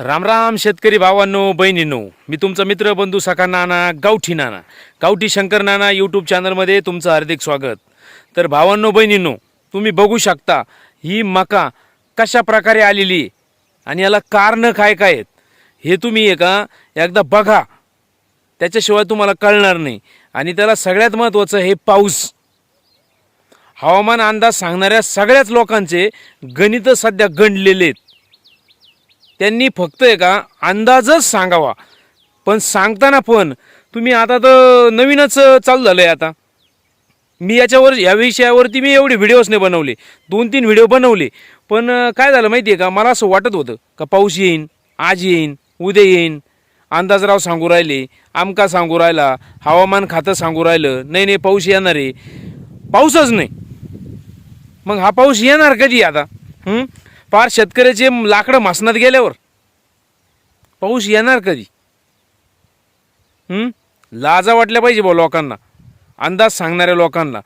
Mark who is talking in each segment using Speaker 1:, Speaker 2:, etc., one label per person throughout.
Speaker 1: रामराम शेतकरी भावांनो बहिणींनो. मी तुमचा मित्र बंधू सखा नाना गावठी नाना. गावठी शंकर नाना यूट्यूब चॅनलमध्ये तुमचं हार्दिक स्वागत. तर भावांनो बहिणींनो तुम्ही बघू शकता ही मका कशा प्रकारे आलेली आणि याला कारणं काय काय आहेत. हे तुम्ही एका एकदा बघा. त्याच्याशिवाय तुम्हाला कळणार नाही. आणि त्याला सगळ्यात महत्त्वाचं हे पाऊस. हवामान अंदाज सांगणाऱ्या सगळ्याच लोकांचे गणितं सध्या गणलेले आहेत. त्यांनी फक्त आहे का अंदाजच सांगावा. पण सांगताना पण तुम्ही आता तर नवीनच चालू झालं आहे आता. मी याच्यावर या विषयावरती मी एवढे व्हिडिओज नाही बनवले. दोन तीन व्हिडिओ बनवले. पण काय झालं माहिती आहे का? मला असं वाटत होतं का पाऊस येईन आज येईन उद्या येईन अंदाजराव सांगू राहिले आमका सांगू राहिला हवामान खातं सांगू राहिलं नाही नाही पाऊस येणार. आहे पाऊसच नाही. मग हा पाऊस येणार कधी आता? हं? पार शेतकऱ्याचे लाकडं मासनात गेल्यावर पाऊस येणार कधी? लाजा वाटल्या पाहिजे बा लोकांना. अंदाज सांगणाऱ्या लोकांना.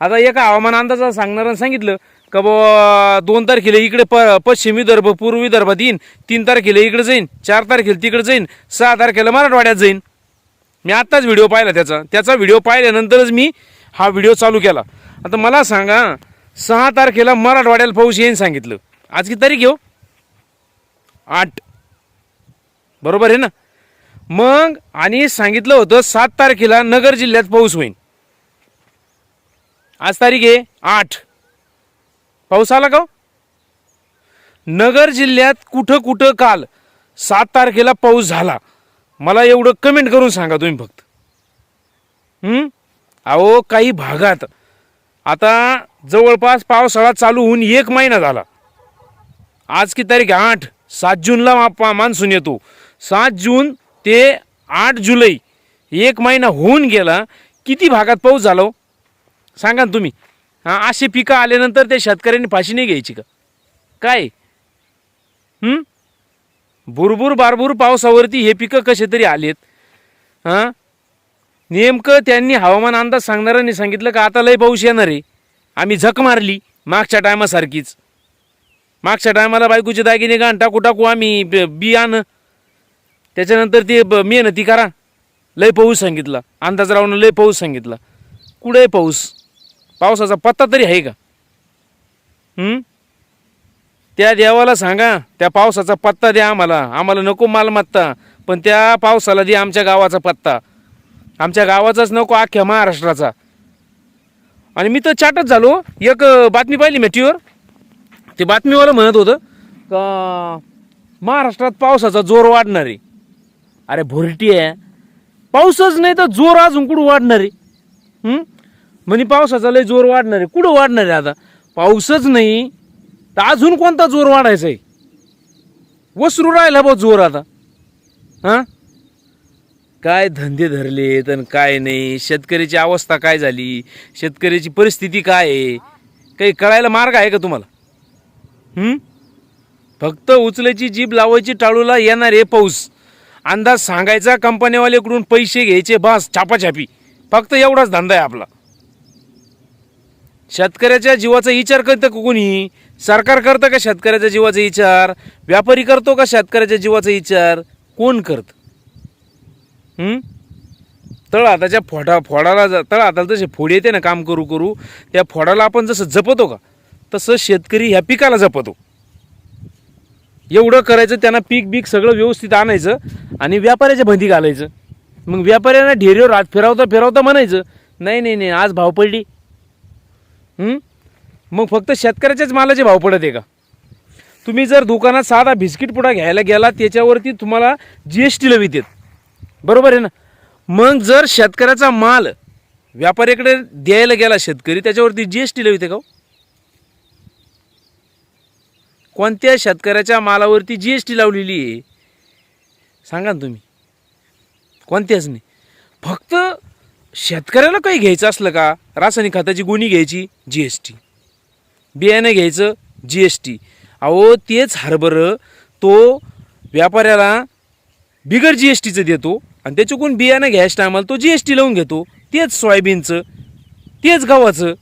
Speaker 1: आता एका हवामान अंदाजा सांगणाऱ्यानं सांगितलं का ब दोन तारखेला इकडे प पश्चिम विदर्भ पूर्व विदर्भात येईन तीन तारखेला इकडे जाईन चार तारखेला तिकडे जाईन सहा तारखेला मराठवाड्यात जाईन. मी आत्ताच व्हिडिओ पाहिला त्याचा. त्याचा व्हिडिओ पाहिल्यानंतरच मी हा व्हिडिओ चालू केला. आता मला सांगा सहा तारखेला मराठवाड्याला पाऊस येईन सांगितलं. आज किती तारीख घेऊ हो? आठ. बरोबर आहे ना? मग आणि सांगितलं होतं सात तारखेला नगर जिल्ह्यात पाऊस होईल आज तारीख आहे? आठ. पाऊस आला का हो? नगर जिल्ह्यात कुठं कुठं काल सात तारखेला पाऊस झाला? मला एवढं कमेंट करून सांगा तुम्ही फक्त. अहो काही भागात. आता जवळपास पावसाळा चालू होऊन एक महिना झाला. आज की तारीख आहे आठ. सात जूनला मा- मान्सून येतो. सात जून ते आठ जुलै एक महिना होऊन गेला. किती भागात पाऊस झाला हो? सांगा ना तुम्ही. हां असे पिकं आल्यानंतर त्या शेतकऱ्यांनी फाशी नाही घ्यायची का? काय? भुरभूर बारभूर पावसावरती हे पिकं कसे तरी आलेत. हां? नेमकं त्यांनी हवामान अंदाज सांगणाऱ्यांनी सांगितलं का आता लय पाऊस येणार आहे. आम्ही झक मारली मागच्या टायमासारखीच मागच्या टायमाला बायकोचे दागिने घाण टाकू टाकू आम्ही बी बियाणं. त्याच्यानंतर ते ब- मेहनती करा. लय पाऊस सांगितला. अंदाजरावनं लय पाऊस सांगितला. कुठे पाऊस? पावसाचा पत्ता तरी आहे का? त्या देवाला सांगा. त्या पावसाचा पत्ता द्या आम्हाला. आम्हाला नको मालमत्ता. पण त्या पावसाला दे आमच्या गावाचा पत्ता. आमच्या गावाचाच नको अख्ख्या महाराष्ट्राचा. आणि मी तर चाटच झालो. एक बातमी पाहिली मी टीव्हीवर ते बातमीवालं म्हणत होतं का महाराष्ट्रात पावसाचा जोर वाढणार. आहे अरे भुरटी आहे. पाऊसच नाही तर जोर अजून कुठं वाढणार? आहे म्हणे पावसाचा लय जोर वाढणार. आहे कुठं वाढणार आहे आता? पाऊसच नाही. तर अजून कोणता जोर वाढायचा आहे? वसरू राहिला बा जोर आता. हां? काय धंदे धरलेत आणि काय नाही. शेतकऱ्याची अवस्था काय झाली? शेतकऱ्याची परिस्थिती काय आहे? काही कळायला मार्ग आहे का तुम्हाला? फक्त उचलायची जीभ लावायची टाळूला येणार आहे पाऊस. अंदाज सांगायचा कंपनीवाल्याकडून पैसे घ्यायचे बास छापाछापी. फक्त एवढाच धंदा आहे आपला. शेतकऱ्याच्या जीवाचा विचार करतं का कोणी? सरकार करतं का शेतकऱ्याच्या जीवाचा विचार? व्यापारी करतो का शेतकऱ्याच्या जीवाचा विचार? कोण करतं? तळ हाताच्या फोडा फोडाला ज- तळ हाताला जसे फोड येते ना काम करू करू त्या फोडाला आपण जसं जपतो का? तसं शेतकरी ह्या पिकाला जपतो. एवढं करायचं त्यांना पीक बीक सगळं व्यवस्थित आणायचं आणि व्यापाऱ्याच्या बंदी घालायचं. मग व्यापाऱ्यांना ढेरीवर हात फिरावता फिरवता म्हणायचं नाही नाही नाही आज भाव पडली. मग फक्त शेतकऱ्याच्याच मालाचे भाव पडत आहे का? तुम्ही जर दुकानात साधा बिस्किट पुडा घ्यायला गेला त्याच्यावरती तुम्हाला जी एस टी लवित बरोबर आहे ना? मग जर शेतकऱ्याचा माल व्यापाऱ्याकडे द्यायला गेला शेतकरी त्याच्यावरती जी एस टी लविते का हो? कोणत्या शेतकऱ्याच्या मालावरती जी एस टी लावलेली आहे? सांगा ना तुम्ही. कोणत्याच नाही. फक्त शेतकऱ्याला काही घ्यायचं असलं का? रासायनिक खताची गुणी घ्यायची जी एस टी बियाणं घ्यायचं जी एस टी अहो तेच हरभरं तो व्यापाऱ्याला बिगर जी एस टीचं देतो आणि त्याच्याकडून बियाणं घ्यायच्या टायमाला तो जी एस टी लावून घेतो. तेच सोयाबीनचं तेच गव्हाचं.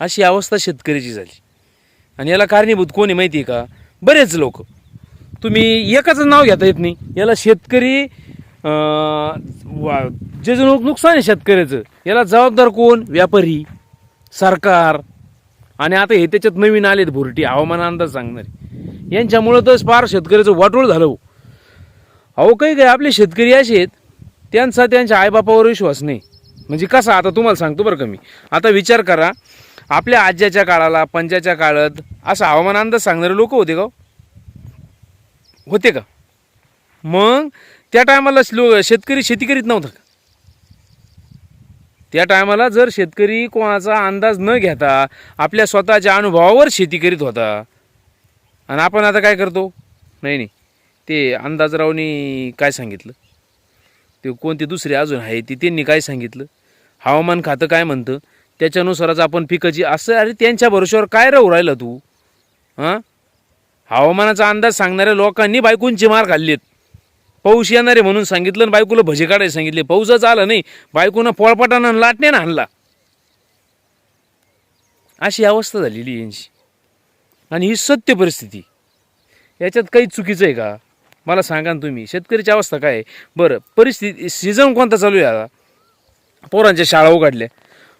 Speaker 1: अशी अवस्था शेतकऱ्याची झाली. आणि याला कारणीभूत कोणी माहिती आहे का? बरेच लोक. तुम्ही एकाच नाव घेता येत नाही. याला शेतकरी वा- जे जे नुकसान आहे शेतकऱ्याचं याला जबाबदार कोण? व्यापारी सरकार. आणि आता हे त्याच्यात नवीन आलेत भुरटी हवामान अंदाज सांगणारे. यांच्यामुळं तर फार शेतकऱ्याचं वाटोळ झालं हो. अहो काही काय आपले शेतकरी असे आहेत त्यांचा त्यांच्या आईबापावर विश्वास नाही. म्हणजे कसा आता तुम्हाला सांगतो बरं का मी. आता विचार करा आपल्या आज्याच्या काळाला पंजाच्या काळात असं हवामान अंदाज सांगणारे लोक होते का हो? होते का? मग त्या टायमाला लो शेतकरी शेती करीत नव्हता का? त्या टायमाला जर शेतकरी कोणाचा अंदाज न घेता आपल्या स्वतःच्या अनुभवावर शेती करीत होता आणि आपण आता काय करतो? नाही नाही. ते अंदाजरावनी काय सांगितलं? ते कोणते दुसरे अजून आहे ते त्यांनी काय सांगितलं? हवामान खातं काय म्हणतं? त्याच्यानुसारच आपण पिकाची असं अरे त्यांच्या भरोश्यावर काय राहू राहिलं तू? हां? हवामानाचा अंदाज सांगणाऱ्या लोकांनी बायकूंची मार खाल्लीत. पाऊस येणारे म्हणून सांगितलं आणि बायकोला भजे काढायला सांगितले. पाऊसच आला नाही. बायकोनं पोळपाटानं आणि ना आणला. अशी अवस्था झालेली यांची. आणि ही सत्य परिस्थिती. याच्यात काही चुकीचं आहे का? मला सांगा ना तुम्ही. शेतकरीची अवस्था काय आहे? बरं परिस्थिती सीझन कोणता चालू आहे? आता पोरांच्या शाळा उघडल्या.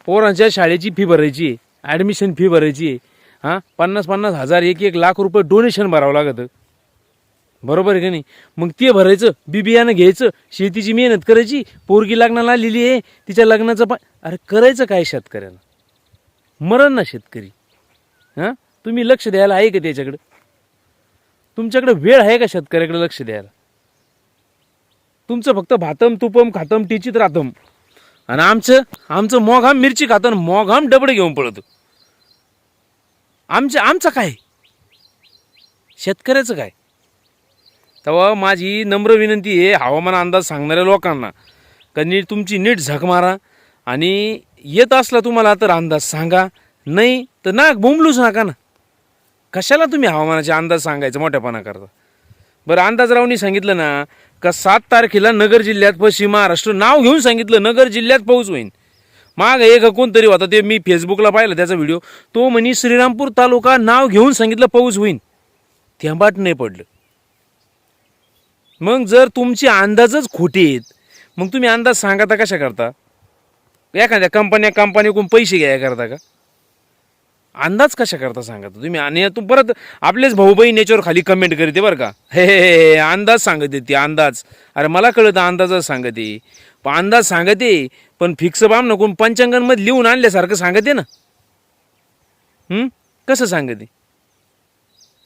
Speaker 1: पोरांच्या शाळेची फी भरायची आहे. ॲडमिशन फी भरायची आहे. हां? पन्नास पन्नास हजार एक एक लाख रुपये डोनेशन भरावं लागतं. बरोबर आहे का नाही? मग ते भरायचं बी बियाणं घ्यायचं शेतीची मेहनत करायची पोरगी लग्नाला आलेली आहे तिच्या लग्नाचं पा अरे करायचं काय शेतकऱ्याला? मरण ना शेतकरी. हां? तुम्ही लक्ष द्यायला आहे का त्याच्याकडं? तुमच्याकडे वेळ आहे का शेतकऱ्याकडे लक्ष द्यायला? तुमचं फक्त भातम तुपम खातम टिचित राहतम आणि आमचं आमचं मोघाम मिरची खातं मोघाम डबडे घेऊन पळतो. आमचं आमचं काय? शेतकऱ्याचं काय? तेव्हा माझी नम्र विनंती आहे हवामान अंदाज सांगणाऱ्या लोकांना का नीट तुमची नीट झक मारा आणि येत असला तुम्हाला तर अंदाज सांगा. नाही तर ना बोंबलूच नका ना. कशाला तुम्ही हवामानाचे अंदाज सांगायचं मोठ्यापणा करता बरं अंदाजरावनी सांगितलं ना का सात तारखेला नगर जिल्ह्यात पश्चिम महाराष्ट्र नाव घेऊन सांगितलं नगर जिल्ह्यात पाऊस होईल माग एक कोणतरी होता ते मी फेसबुकला पाहिलं त्याचा व्हिडिओ तो म्हणे श्रीरामपूर तालुका नाव घेऊन सांगितलं पाऊस होईन. थेंबाट नाही पडलं. मग जर तुमचे अंदाजच खोटे आहेत मग तुम्ही अंदाज सांगता कशा करता? एखाद्या कंपन्या कंपनीकडून पैसे घ्या करता का? अंदाज कशा करता सांगा तुम्ही? आणि तू परत आपलेच भाऊ बहीण याच्यावर खाली कमेंट करते बरं का? हे हे, हे अंदाज सांगते ती अंदाज. अरे मला कळतं अंदाजच सांगते. पण अंदाज सांगते पण फिक्स बाम नको पंचांगांमध्ये लिहून आणल्यासारखं सांगते ना. कसं सांगते?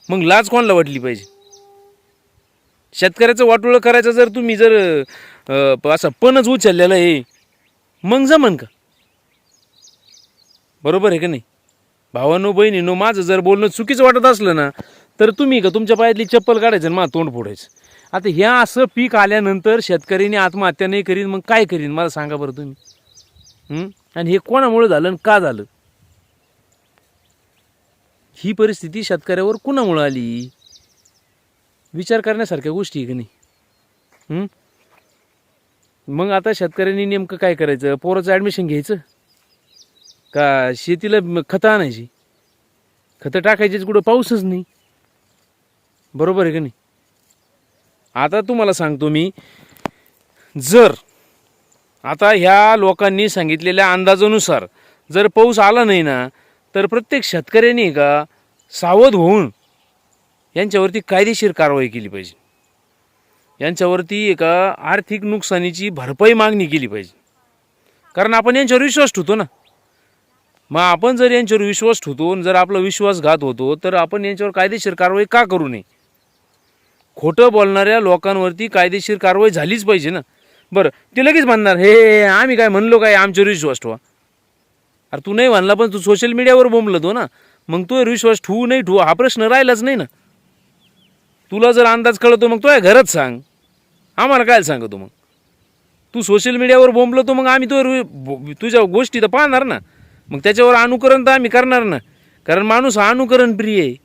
Speaker 1: मग लाज कोणाला वाटली पाहिजे? शेतकऱ्याचं वाटोळं करायचं जर तुम्ही जर असं पणच उचललेलं आहे मग जमन का? बरोबर आहे का नाही? भावानो बहिणीनो माझं जर बोलणं चुकीचं वाटत असलं ना तर तुम्ही का तुमच्या पायातली चप्पल काढायचं आणि मला तोंड फोडायचं? आता ह्या असं पीक आल्यानंतर शेतकऱ्यांनी आत्महत्या नाही करीन मग काय करीन? मला सांगा बरं तुम्ही. आणि हे कोणामुळे झालं आणि का झालं? ही परिस्थिती शेतकऱ्यावर कुणामुळं आली? विचार करण्यासारख्या गोष्टी आहे की नाही? मग आता शेतकऱ्यांनी नेमकं काय करायचं? पोराचं ॲडमिशन घ्यायचं? का शेतीला म- खतं आणायची? खतं टाकायचीच कुठं? पाऊसच नाही. बरोबर आहे का नाही? आता तुम्हाला सांगतो मी जर आता ह्या लोकांनी सांगितलेल्या अंदाजानुसार जर पाऊस आला नाही ना तर प्रत्येक शेतकऱ्यांनी का सावध होऊन यांच्यावरती कायदेशीर कारवाई केली पाहिजे. यांच्यावरती एका आर्थिक नुकसानीची भरपाई मागणी केली पाहिजे. कारण आपण यांच्यावर विश्वास ठेवतो ना. मग आपण जर यांच्यावर विश्वास ठेवतो आणि जर आपला विश्वासघात होतो तर आपण यांच्यावर कायदेशीर कारवाई का करू नये? खोटं बोलणाऱ्या लोकांवरती कायदेशीर कारवाई झालीच पाहिजे ना? बरं ते लगेच म्हणणार हे आम्ही काय म्हणलो काय? आमच्यावर विश्वास ठेवा. अरे तू नाही म्हणला पण तू सोशल मीडियावर बोंबलत हो ना? मग तू विश्वास ठेवू नाही ठेवू हा प्रश्न राहिलाच नाही ना? तुला जर अंदाज कळतो मग तो घरात सांग. आम्हाला काय सांगतो मग? तू सोशल मीडियावर बोंबलतो मग आम्ही तो तुझ्या गोष्टी तर पाहणार ना? मग त्याच्यावर अनुकरण तर आम्ही करणार ना. कारण माणूस हा अनुकरण प्रिय आहे.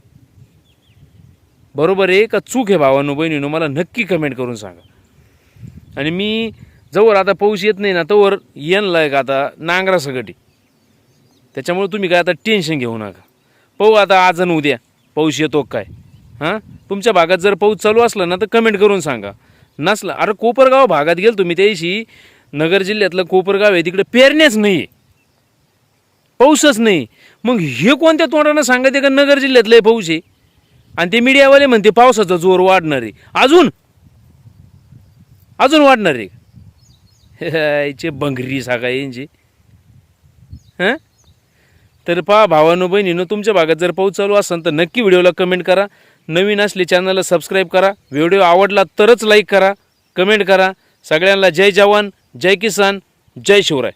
Speaker 1: बरोबर आहे का चूक आहे भावानो बहिणीनो? मला नक्की कमेंट करून सांगा. आणि मी जवळ आता पाऊस येत नाही ना तोवर येणला का आता नांगरा सगटी त्याच्यामुळे तुम्ही काय आता टेन्शन घेऊ नका. पाहू आता आज आणि उद्या पाऊस येतो काय. हां? तुमच्या भागात जर पाऊस चालू असला ना तर कमेंट करून सांगा. नसला अरे कोपरगाव भागात गेल तुम्ही त्याशी नगर जिल्ह्यातलं कोपरगाव आहे तिकडे पेरण्याच नाही आहे पाऊसच नाही. मग हे कोणत्या तोंडानं सांगते का? नगर जिल्ह्यातलं पाऊस आहे. आणि ते मीडियावाले म्हणते पावसाचा जोर वाढणार आहे. अजून? अजून वाढणार आहे. याचे बंगरी सागा यांची. हां? तर पहा भावानो बहिणीनं तुमच्या भागात जर पाऊस चालू असेल तर नक्की व्हिडिओला कमेंट करा. नवीन असले चॅनलला सबस्क्राईब करा. व्हिडिओ आवडला तरच लाईक करा. कमेंट करा. सगळ्यांना जय जवान जय किसान जय शिवराय.